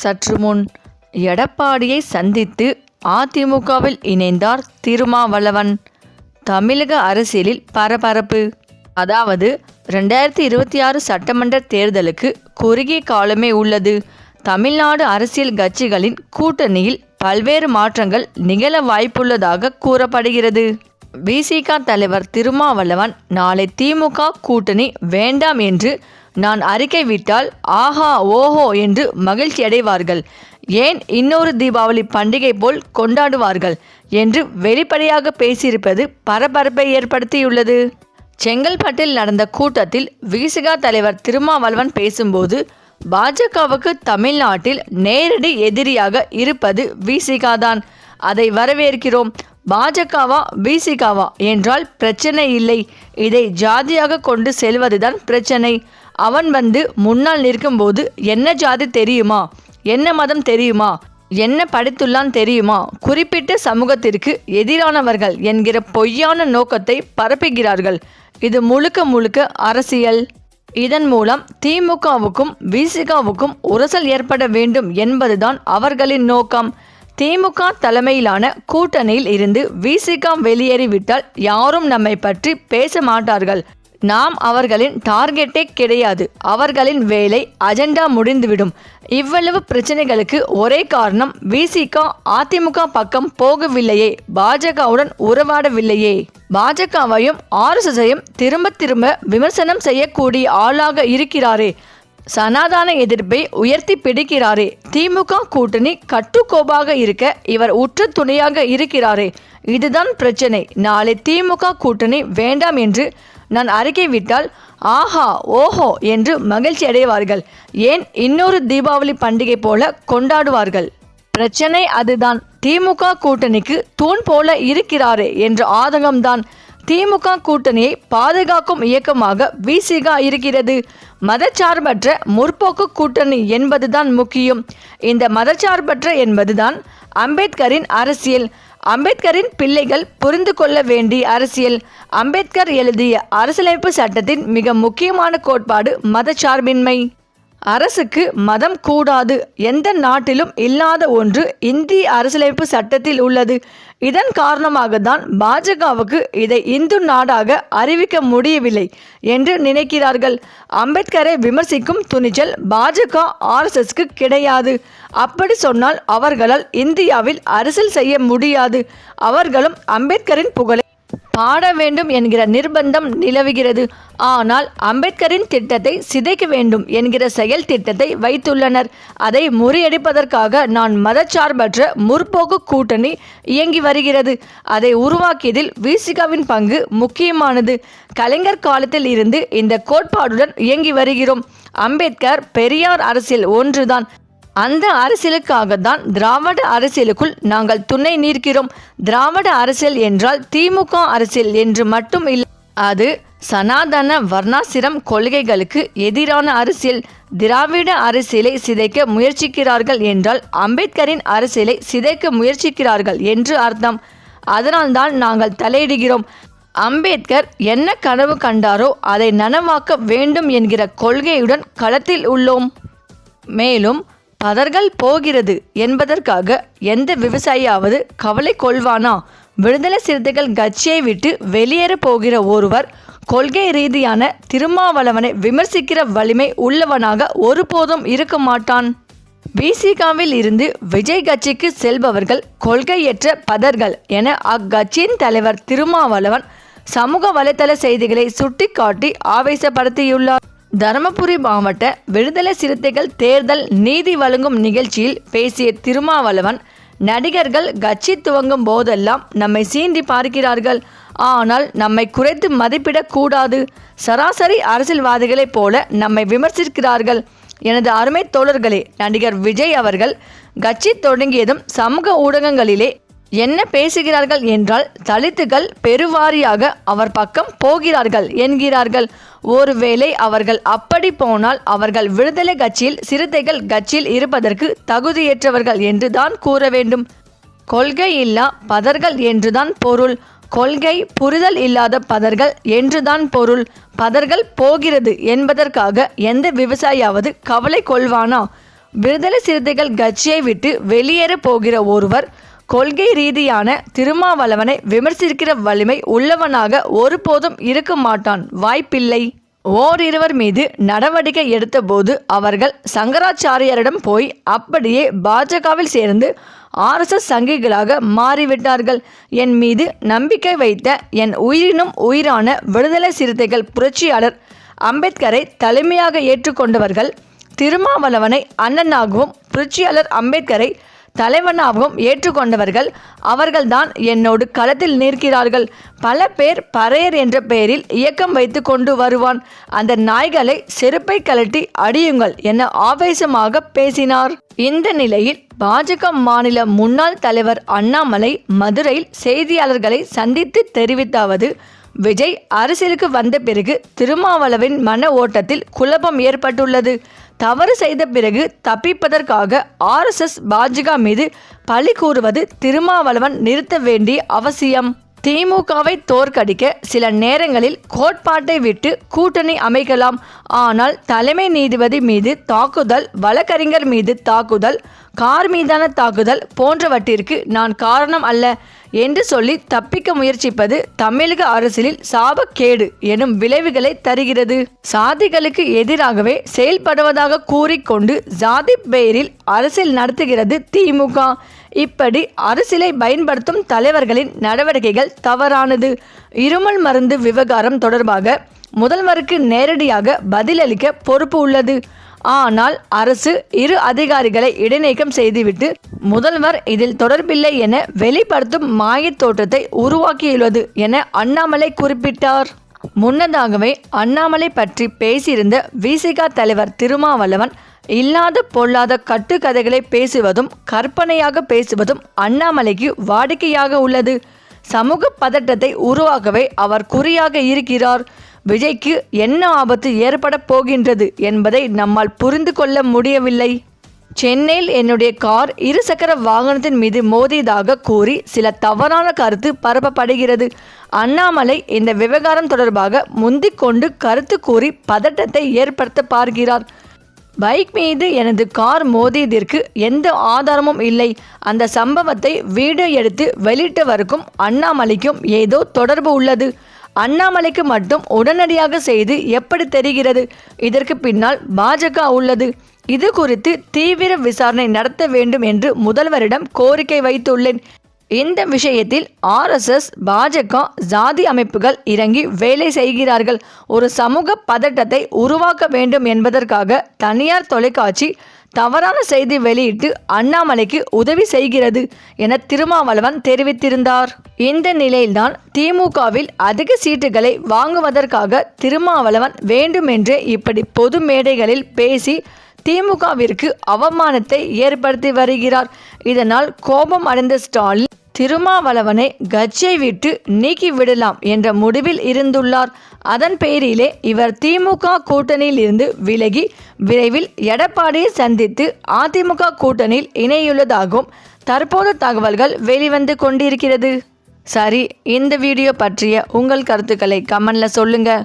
சற்று முன் எடப்பாடியை சந்தித்து அதிமுகவில் இணைந்தார் திருமாவளவன். தமிழக அரசியலில் பரபரப்பு. அதாவது ரெண்டாயிரத்தி இருபத்தி ஆறு சட்டமன்ற தேர்தலுக்கு குறுகிய காலமே உள்ளது. தமிழ்நாடு அரசியல் கட்சிகளின் கூட்டணியில் பல்வேறு மாற்றங்கள் நிகழ வாய்ப்புள்ளதாக கூறப்படுகிறது. விசிக தலைவர் திருமாவளவன் நாளை திமுக கூட்டணி வேண்டாம் என்று நான் அறிக்கை விட்டால் ஆஹா ஓஹோ என்று மகிழ்ச்சி அடைவார்கள். ஏன் இன்னொரு தீபாவளி பண்டிகை போல் கொண்டாடுவார்கள்? என்று வெளிப்படையாக பேசியிருப்பது பரபரப்பை ஏற்படுத்தியுள்ளது. செங்கல்பட்டில் நடந்த கூட்டத்தில் விசிகா தலைவர் திருமாவளவன் பேசும்போது பாஜகவுக்கு தமிழ்நாட்டில் நேரடி எதிரியாக இருப்பது விசிகா தான். அதை வரவேற்கிறோம். பாஜகவா பிசிகவா என்றால் பிரச்சனை இல்லை. இதை ஜாதியாக கொண்டு செல்வதுதான் பிரச்சனை. அவன் வந்து முன்னால் நிற்கும்போது என்ன ஜாதி தெரியுமா? என்ன மதம் தெரியுமா? என்ன படித்துள்ளான் தெரியுமா? குறிப்பிட்ட சமூகத்திற்கு எதிரானவர்கள் என்கிற பொய்யான நோக்கத்தை பரப்புகிறார்கள். இது முழுக்க முழுக்க அரசியல். இதன் மூலம் திமுகவுக்கும் விசிகாவுக்கும் உரசல் ஏற்பட வேண்டும் என்பதுதான் அவர்களின் நோக்கம். திமுக தலைமையிலான கூட்டணியில் இருந்து விசிகா வெளியேறிவிட்டால் யாரும் நம்மை பற்றி பேச மாட்டார்கள். நாம் அவர்களின் டார்கெட்டே கிடையாது. அவர்களின் வேலை அஜெண்டா முடிந்துவிடும். இவ்வளவு பிரச்சனைகளுக்கு ஒரே காரணம் விசிகா அதிமுக பக்கம் போகவில்லையே. பாஜகவுடன் உறவாடவில்லையே. பாஜகவையும் ஆர்எஸ்எஸையும் திரும்ப திரும்ப விமர்சனம் செய்யக்கூடிய ஆளாக இருக்கிறாரே. சனாதான எதிர்ப்பை உயர்த்தி பிடிக்கிறாரே. திமுக கூட்டணி கட்டுக்கோப்பாக இருக்க இவர் உற்ற துணையாக இருக்கிறாரே. இதுதான் பிரச்சனை. நாளை திமுக கூட்டணி வேண்டாம் என்று நான் அறிக்கை விட்டால் ஆஹா ஓஹோ என்று மகிழ்ச்சி அடைவார்கள். ஏன் இன்னொரு தீபாவளி பண்டிகை போல கொண்டாடுவார்கள்? பிரச்சனை அதுதான். திமுக கூட்டணிக்கு தூண் போல இருக்கிறாரே என்ற ஆதங்கம்தான் திமுக கூட்டணியை பாதுகாக்கும் இயக்கமாக விசிகா இருக்கிறது. மதச்சார்பற்ற முற்போக்கு கூட்டணி என்பதுதான் முக்கியம். இந்த மதச்சார்பற்ற என்பதுதான் அம்பேத்கரின் அரசியல். அம்பேத்கரின் பிள்ளைகள் புரிந்து கொள்ள வேண்டிய அரசியல். அம்பேத்கர் எழுதிய அரசியலமைப்பு சட்டத்தின் மிக முக்கியமான கோட்பாடு மதச்சார்பின்மை. அரசுக்கு மதம் கூடாது. எந்த நாட்டிலும் இல்லாத ஒன்று இந்திய அரசியலமைப்பு சட்டத்தில் உள்ளது. இதன் காரணமாக தான் பாஜகவுக்கு இதை இந்து நாடாக அறிவிக்க முடியவில்லை என்று நினைக்கிறார்கள். அம்பேத்கரை விமர்சிக்கும் துணிச்சல் பாஜக ஆர்எஸ்எஸ்க்கு கிடையாது. அப்படி சொன்னால் அவர்களால் இந்தியாவில் அரசியல் செய்ய முடியாது. அவர்களும் அம்பேத்கரின் புகழை பாட வேண்டும் என்கிற நிர்பந்தம் நிலவுகிறது. ஆனால் அம்பேத்கரின் திட்டத்தை சிதைக்க வேண்டும் என்கிற செயல் திட்டத்தை வைத்துள்ளனர். அதை முறியடிப்பதற்காக நான் மதச்சார்பற்ற முற்போக்கு கூட்டணி இயங்கி வருகிறது. அதை உருவாக்கியதில் விசிகாவின் பங்கு முக்கியமானது. கலைஞர் காலத்தில் இருந்து இந்த கோட்பாடுடன் இயங்கி வருகிறோம். அம்பேத்கர் பெரியார் அரசியல் ஒன்றுதான். அந்த அரசியலுக்காக தான் திராவிட அரசியலுக்குள் நாங்கள் துணை நிற்கிறோம். திராவிட அரசியல் என்றால் திமுக அரசியல் என்று மட்டும் இல்லை அது சனாதன வர்ணாசிரம் கொள்கைகளுக்கு எதிரான அரசியல். திராவிட அரசியலை சிதைக்க முயற்சிக்கிறார்கள் என்றால் அம்பேத்கரின் அரசியலை சிதைக்க முயற்சிக்கிறார்கள் என்று அர்த்தம். அதனால்தான் நாங்கள் தலையிடுகிறோம். அம்பேத்கர் என்ன கனவு கண்டாரோ அதை நனவாக்க வேண்டும் என்கிற கொள்கையுடன் களத்தில் உள்ளோம். மேலும் பதர்கள் போகிறது என்பதற்காக எந்த விவசாயியாவது கவலை கொள்வானா? விடுதலை சிறுத்தைகள் கட்சியை விட்டு வெளியேற போகிற ஒருவர் கொள்கை ரீதியான திருமாவளவனை விமர்சிக்கிற வலிமை உள்ளவனாக ஒருபோதும் இருக்க மாட்டான். விசிகாவில் இருந்து விஜய் கட்சிக்கு செல்பவர்கள் கொள்கையற்ற பதர்கள் என அக்கட்சியின் தலைவர் திருமாவளவன் சமூக வலைதள செய்திகளை சுட்டிக்காட்டி ஆவேசப்படுத்தியுள்ளார். தருமபுரி மாவட்ட விடுதலை சிறுத்தைகள் தேர்தல் நீதி வழங்கும் நிகழ்ச்சியில் பேசிய திருமாவளவன் நடிகர்கள் கட்சி துவங்கும் போதெல்லாம் நம்மை சீண்டி பார்க்கிறார்கள். ஆனால் நம்மை குறைத்து மதிப்பிடக்கூடாது சராசரி அரசியல்வாதிகளைப் போல நம்மை விமர்சிக்கிறார்கள். எனது அருமை தோழர்களே நடிகர் விஜய் அவர்கள் கட்சி தொடங்கியதும் சமூக ஊடகங்களிலே என்ன பேசுகிறார்கள் என்றால் தலித்துகள் பெருவாரியாக அவர் பக்கம் போகிறார்கள் என்கிறார்கள். ஒருவேளை அவர்கள் அப்படி போனால் அவர்கள் விடுதலை கட்சியில் சிறுத்தைகள் கட்சியில் இருப்பதற்கு தகுதியேற்றவர்கள் என்றுதான் கூற வேண்டும். கொள்கை இல்லா பதர்கள் என்றுதான் பொருள். கொள்கை புரிதல் இல்லாத பதர்கள் என்றுதான் பொருள். பதர்கள் போகிறது என்பதற்காக எந்த விவசாயியாவது கவலை கொள்வானா? விடுதலை சிறுத்தைகள் கட்சியை விட்டு வெளியேற போகிற ஒருவர் கொள்கை ரீதியான திருமாவளவனை விமர்சிக்கிற வலிமை உள்ளவனாக ஒருபோதும் இருக்க மாட்டான் வாய்ப்பில்லை. ஓரிருவர் மீது நடவடிக்கை எடுத்தபோது அவர்கள் சங்கராச்சாரியரிடம் போய் அப்படியே பாஜகவில் சேர்ந்து ஆர்எஸ்எஸ் சங்கிகளாக மாறிவிட்டார்கள். என் மீது நம்பிக்கை வைத்த என் உயிரினும் உயிரான விடுதலை சிறுத்தைகள் புரட்சியாளர் அம்பேத்கரை தலைமையாக ஏற்றுக்கொண்டவர்கள் திருமாவளவனை அண்ணனாகவும் புரட்சியாளர் அம்பேத்கரை தலைவனாகவும் ஏற்றுக்கொண்டவர்கள் அவர்கள்தான் என்னோடு களத்தில் நிற்கிறார்கள். பல பேர் பறையர் என்ற பெயரில் இயக்கம் வைத்து கொண்டு வருவான். அந்த நாய்களை செருப்பை கழட்டி அடியுங்கள் என ஆவேசமாக பேசினார். இந்த நிலையில் பாஜக மாநில முன்னாள் தலைவர் அண்ணாமலை மதுரையில் செய்தியாளர்களை சந்தித்து தெரிவித்தாவது விஜய் அரசியலுக்கு வந்த பிறகு திருமாவளவின் மன ஓட்டத்தில் குழப்பம் ஏற்பட்டுள்ளது. தவறு செய்த பிறகு தப்பிப்பதற்காக ஆர்எஸ்எஸ் பாஜக மீது பழி கூறுவது திருமாவளவன் நிறுத்த வேண்டிய அவசியம். திமுகவை தோற்கடிக்க சில நேரங்களில் கோட்பாட்டை விட்டு கூட்டணி அமைக்கலாம். ஆனால் தலைமை நீதிபதி மீது தாக்குதல் வழக்கறிஞர் மீது தாக்குதல் கார் மீதான தாக்குதல் போன்றவற்றிற்கு நான் காரணம் அல்ல என்று சொல்லி தப்பிக்க முயற்சிப்பது தமிழக அரசியலில் சாபக்கேடு எனும் விளைவுகளை தருகிறது. சாதிகளுக்கு எதிராகவே செயல்படுவதாக கூறிக்கொண்டு ஜாதி பெயரில் அரசியல் நடத்துகிறது திமுக. இப்படி அரசியலை பயன்படுத்தும் தலைவர்களின் நடவடிக்கைகள் தவறானது. இருமல் மருந்து விவகாரம் தொடர்பாக முதல்வருக்கு நேரடியாக பதிலளிக்க பொறுப்பு உள்ளது. ஆனால் அரசு இரு அதிகாரிகளை இடைநீக்கம் செய்துவிட்டு முதல்வர் இதில் தொடர்பில்லை என வெளிப்படுத்தும் மாயத் தோற்றத்தை உருவாக்கியுள்ளது என அண்ணாமலை குறிப்பிட்டார். முன்னதாகவே அண்ணாமலை பற்றி பேசியிருந்த விசிகா தலைவர் திருமாவளவன் இல்லாத பொல்லாத கட்டுக்கதைகளை பேசுவதும் கற்பனையாக பேசுவதும் அண்ணாமலைக்கு வாடிக்கையாக உள்ளது. சமூக பதட்டத்தை உருவாக்கவே அவர் குறியாக இருக்கிறார். விஜய்க்கு என்ன ஆபத்து ஏற்பட போகின்றது என்பதை நம்மால் புரிந்து கொள்ள முடியவில்லை. சென்னையில் என்னுடைய கார் இருசக்கர வாகனத்தின் மீது மோதியதாக கூறி சில தவறான கருத்து பரப்பப்படுகிறது. அண்ணாமலை இந்த விவகாரம் தொடர்பாக முந்திக்கொண்டு கருத்து கூறி பதட்டத்தை ஏற்படுத்த பார்க்கிறார். பைக் மீது எனது கார் மோதியதற்கு எந்த ஆதாரமும் இல்லை. அந்த சம்பவத்தை வீடியோ எடுத்து வெளியிட்டவருக்கும் அண்ணாமலைக்கும் ஏதோ தொடர்பு உள்ளது. அண்ணாமலைக்கு மட்டும் உடனடியாக செய்து எப்படி தெரிகிறது? இதற்கு பின்னால் பாஜக உள்ளது. இது குறித்து தீவிர விசாரணை நடத்த வேண்டும் என்று முதல்வரிடம் கோரிக்கை வைத்துள்ளேன். இந்த விஷயத்தில் ஆர்எஸ்எஸ் பாஜக ஜாதி அமைப்புகள் இறங்கி வேலை செய்கிறார்கள். ஒரு சமூக பதட்டத்தை உருவாக்க வேண்டும் என்பதற்காக தனியார் தொலைக்காட்சி தவறான செய்தி வெளியிட்டு அண்ணாமலைக்கு உதவி செய்கிறது என திருமாவளவன் தெரிவித்திருந்தார். இந்த நிலையில்தான் திமுகவில் அதிக சீட்டுகளை வாங்குவதற்காக திருமாவளவன் வேண்டுமென்றே இப்படி பொது மேடைகளில் பேசி திமுகவிற்கு அவமானத்தை ஏற்படுத்தி வருகிறார். இதனால் கோபம் அடைந்த ஸ்டாலின் திருமாவளவனை கட்சியை விட்டு நீக்கி விடலாம் என்ற முடிவில் இருந்துள்ளார். அதன் பேரிலே இவர் திமுக கூட்டணியில் இருந்து விலகி விரைவில் எடப்பாடியை சந்தித்து அதிமுக கூட்டணியில் இணையுள்ளதாகவும் தற்போது தகவல்கள் வெளிவந்து கொண்டிருக்கிறது. சரி இந்த வீடியோ பற்றிய உங்கள் கருத்துக்களை கமெண்ட்ல சொல்லுங்கள்